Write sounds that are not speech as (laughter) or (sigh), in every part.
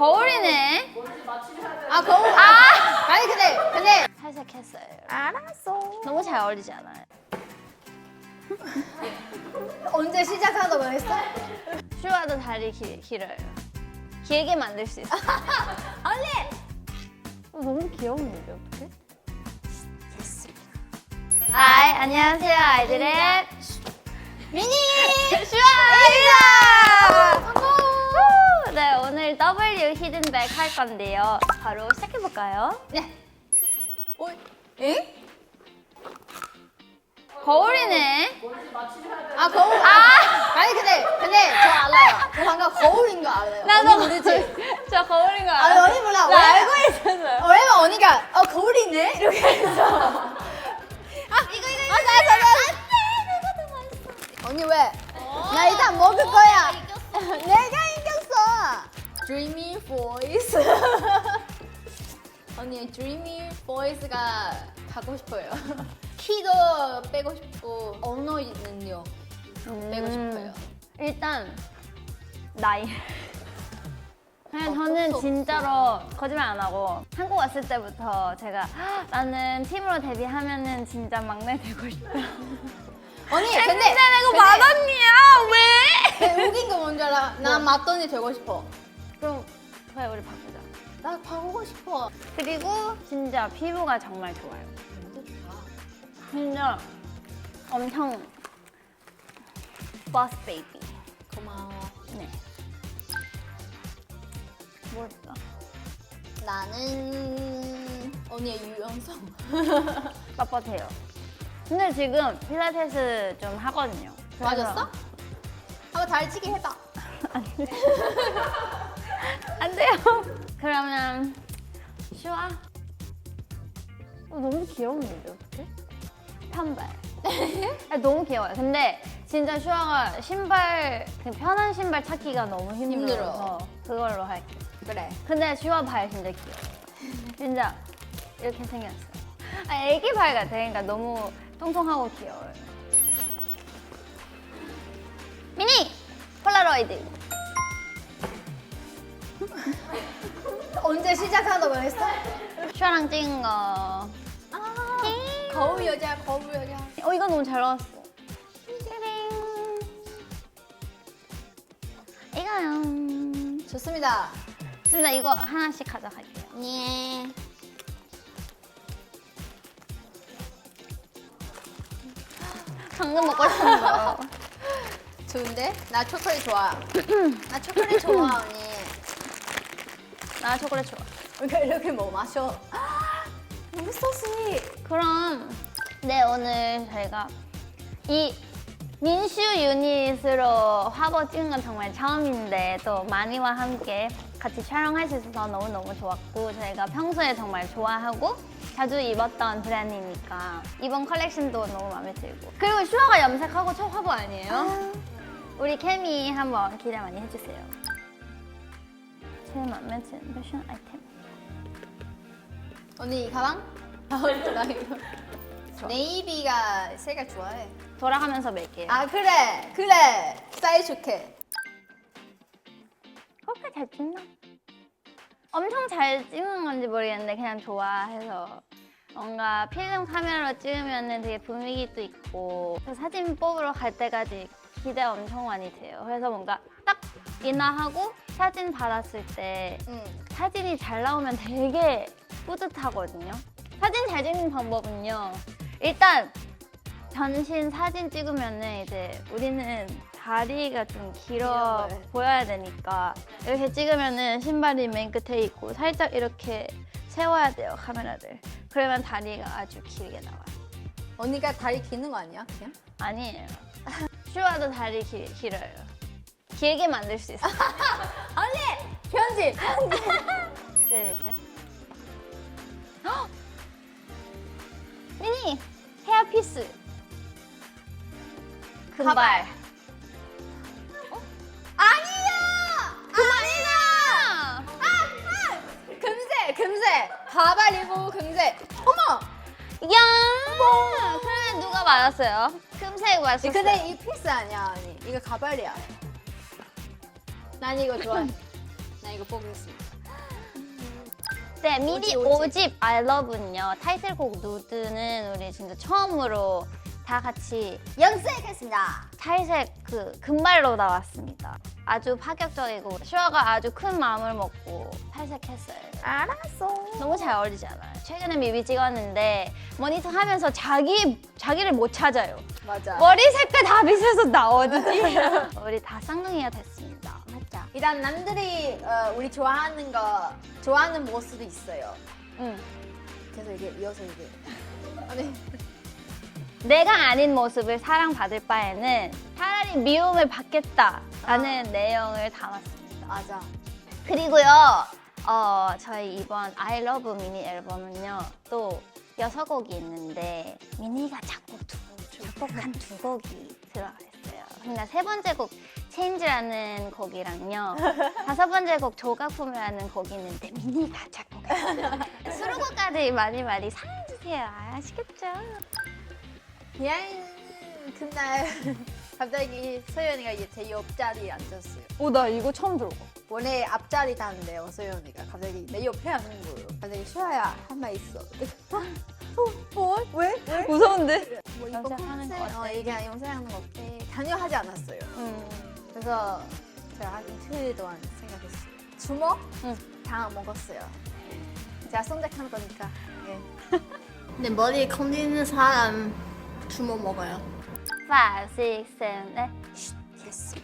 거울이네. 아 거울. 아! 아니 근데 근데 살짝 했어요. 알았어. 너무 잘 어울리지 않아요? (laughs) 언제 시작한다고 했어? 슈아도 다리 길, 길어요. 길게 만들 수 있어. (laughs) 언니. 어, 너무 귀여운데 어떡해? 하이 안녕하세요 아이들의 미니. 슈아입니다. 후! 네 오늘 W 히든백 할 건데요. 바로 시작해 볼까요? 네. 어? 에? 거울이네. 아 거울. 아! 아니 근데 근데 저 알아요. 저 방금 거울인 거 알아요. 나도 언니 모르지? (laughs) 저 거울인 거 아니 알아. 언니 몰라. 나 왜? 알고 있었어요. 왜냐면 언니가 어 거울이네 이렇게 해서. 아 이거 이거. 아나 나 나. 안돼 내가 더 맛있어. 언니 왜? 나 일단 먹을 거야. 내가 이겼어. Dreamy voice. (laughs) 언니 Dreamy voice가 가고 싶어요. (laughs) 키도 빼고 싶고 언어는요 빼고 싶어요. 일단 나이. 그냥 저는 수 진짜로 거짓말 안 하고 한국 왔을 때부터 제가 "헉, 나는 팀으로 데뷔하면은 진짜 막내 되고 싶다. (laughs) 언니 근데 근데 내가 근데 맏언니야 왜? 내 웃긴 거 뭔지 알아? 나 맞더니 되고 싶어. 그래 우리 바꾸자. 나 바꾸고 싶어. 그리고 진짜 피부가 정말 좋아요. 진짜 엄청 버스 베이비. 고마워. 네. 뭘까? 나는 언니의 유연성. (laughs) 빳빳해요. 근데 지금 필라테스 좀 하거든요. 그래서- 맞았어? 한번 다리치기 해봐. (laughs) (laughs) (laughs) 안 돼요. 그러면 슈아. 어, 너무 귀여운데 어떻게? 편발. (laughs) 아, 너무 귀여워요. 근데 진짜 슈아가 신발 그 편한 신발 찾기가 너무 힘들어서 그걸로 할게. 그래. 근데 슈아 발 진짜 귀여워요. (laughs) 진짜 이렇게 생겼어요. 아, 애기 발 같아. 그러니까 너무 통통하고 귀여워요. 미니 폴라로이드. 언제 시작한다고 했어? 슈아랑 찍은 거. 아, 거울 여자, 거울 여자. 어 이거 너무 잘 나왔어. 이거요. 좋습니다. 진짜 이거 하나씩 가져갈게요. 예. (laughs) 방금 먹고 싶은 거. 좋은데? 나 초콜릿 좋아. 나 초콜릿 좋아, 언니. 나 초콜릿 좋아. 이렇게, 이렇게 뭐 마셔. (gasps) 너무 소시. 그럼 네 오늘 저희가 이 민슈 유닛으로 화보 찍은 건 정말 처음인데 또 마니와 함께 같이 촬영할 수 있어서 너무너무 좋았고 저희가 평소에 정말 좋아하고 자주 입었던 브랜드니까 이번 컬렉션도 너무 마음에 들고 그리고 슈아가 염색하고 첫 화보 아니에요? 우리 케미 한번 기대 많이 해주세요 제일 마음에 드는 패션 아이템 언니, 이 가방? 아, 나 이거. 네이비가 색깔 좋아해. 돌아가면서 멜게요 아, 그래. 그래. 사이 좋게. 그렇게 잘 찍나? 엄청 잘 찍는 건지 모르겠는데 그냥 좋아해서 뭔가 필름 카메라로 찍으면 되게 분위기도 있고 사진 뽑으러 갈 때까지 기대 엄청 많이 돼요. 그래서 뭔가 딱 인화하고 사진 받았을 때 응. 사진이 잘 나오면 되게 뿌듯하거든요. 사진 잘 찍는 방법은요. 일단 전신 사진 찍으면은 이제 우리는 다리가 좀 길어. 보여야 되니까 이렇게 찍으면은 신발이 맨 끝에 있고 살짝 이렇게 세워야 돼요 카메라를. 그러면 다리가 아주 길게 나와요. 언니가 다리 기는 거 아니야? 그냥? 아니에요. (laughs) 슈아도 다리 길, 길어요. 길게 만들 수 있어요. (laughs) 언니! 편집! (laughs) 네, 네. 헉! 미니 헤어피스 금발 아니야! 그만이다 아! 금색! 금색! 가발이고 금색! 어머! 야 그러면 누가 맞았어요? 금색 맞았어요 근데 이 피스 아니야 언니 이거 가발이야 난 이거 좋아해 난 (laughs) 나 이거 보겠습니다. 네, 미니 오집, 5집 I Love는요. 타이틀곡 누드는 우리 진짜 처음으로 다 같이 연습했습니다. 탈색 그 금발로 나왔습니다. 아주 파격적이고 슈아가 아주 큰 마음을 먹고 탈색했어요. 알았어. 너무 잘 어울리잖아요. 최근에 뮤비 찍었는데 모니터 하면서 자기 자기를 못 찾아요. 맞아. 머리 색깔 다 비슷해서 나 어디지? (laughs) 우리 다 쌍둥이가. 맞죠? 일단 남들이 어, 우리 좋아하는 거 좋아하는 모습이 있어요. 응. 그래서 이게 이어서 이게 아니 내가 아닌 모습을 사랑받을 바에는 차라리 미움을 받겠다라는 내용을 담았습니다. 맞아. 그리고요, 어, 저희 이번 I Love 미니 앨범은요, 또 여섯 곡이 있는데, 미니가 작곡 두, 작곡한 두 곡이 들어가 있어요. 그러니까 세 번째 곡, Change라는 곡이랑요, (laughs) 다섯 번째 곡, 조각품이라는 곡이 있는데, 미니가 작곡했어요. 수록곡까지 많이 많이 사랑해주세요. 아시겠죠? 그냥 그날 (laughs) 갑자기 소연이가 이제 제 옆자리에 앉았어요. 오, 나 이거 처음 들어봐. 원래 앞자리 다는데요 소연이가 갑자기 내 옆에 앉는 거예요. 갑자기 슈아야 한 말 있어. 어? 뭐? 왜? 왜? 무서운데? 뭐 이거 영상하는 거 컨셉? 어, 어때? 이게 영상하는 거 어때? 전혀 하지 않았어요. 음. 그래서 제가 한 이틀 동안 생각했어요. 주먹? 응. 다 먹었어요. 제가 선택하는 거니까. 예. (laughs) 근데 머리에 건드리는 사람 주먹 먹어요. 5, 6, 7, 8. 예스.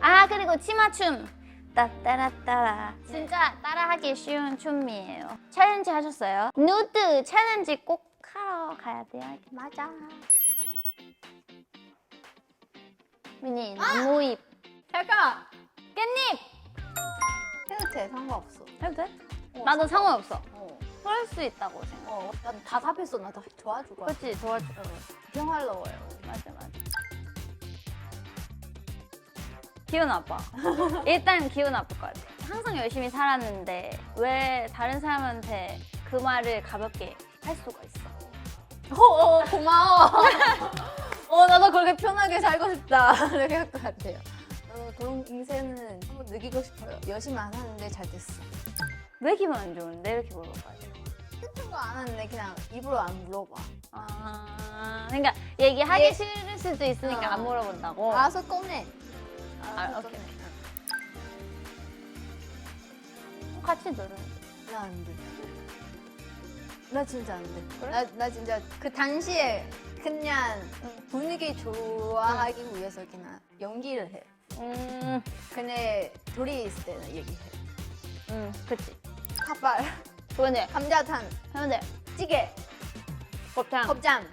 아 그리고 치마춤 따따라따라 진짜 따라하기 쉬운 춤이에요 챌린지 하셨어요? 누드 챌린지 꼭 하러 가야 돼요 맞아. 미니 너무 입 잠깐. 깻잎 해도 돼 상관없어. 해도 돼? 나도 상관없어 어. 그럴 수 있다고 생각해 어. 난다 답했어. 나 다 도와줄 거야. 그렇지 도와줘 평화로워요. 맞아 맞아 기분 나빠 (laughs) 일단 기분 나쁠 것 같아 항상 열심히 살았는데 왜 다른 사람한테 그 말을 가볍게 할 수가 있어 어, 어 고마워. (laughs) 어 나도 그렇게 편하게 살고 싶다. (laughs) 이렇게 할 것 같아요. 어, 그런 인생은 한번 느끼고 싶어요. 열심히 안 하는데 잘 됐어. 왜 기분 안 좋은데 이렇게 물어봐요 슬픈 거 안 하는데 그냥 입으로 안 물어봐. 아 그러니까 얘기하기 예. 싫을 수도 있으니까 어. 안 물어본다고 알아서 꺼내. 아, 알아서 오케이. 꺼내. 같이 들은 나안 돼. 나 진짜 안 돼. 그래? 나, 나 진짜 그 당시에 그냥 분위기 좋아하기 위해서 그냥 연기를 해. 음, 근데 둘이 있을 때는 얘기해. 음 그치 팥발, 그거네 감자탕, 해운대 찌개, 곱창 곱창,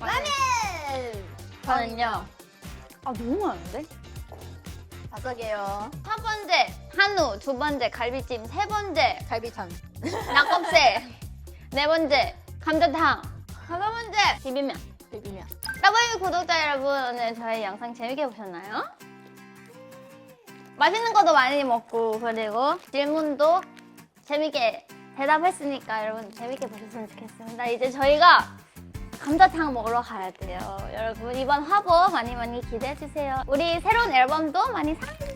맞아. 라면. 저는요 아 너무 많은데? 다섯 개요. 첫 번째 한우, 두 번째 갈비찜, 세 번째 갈비탕. 낙곱새, (laughs) 네 번째 감자탕, 다섯 번째 비빔면. 비빔면. W 구독자 여러분 오늘 저희 영상 재밌게 보셨나요? 맛있는 것도 많이 먹고 그리고 질문도 재밌게 대답했으니까 여러분 재밌게 보셨으면 좋겠습니다. 이제 저희가 감자탕 먹으러 가야 돼요. 여러분 이번 화보 많이 많이 기대해 주세요. 우리 새로운 앨범도 많이 사랑해 주세요.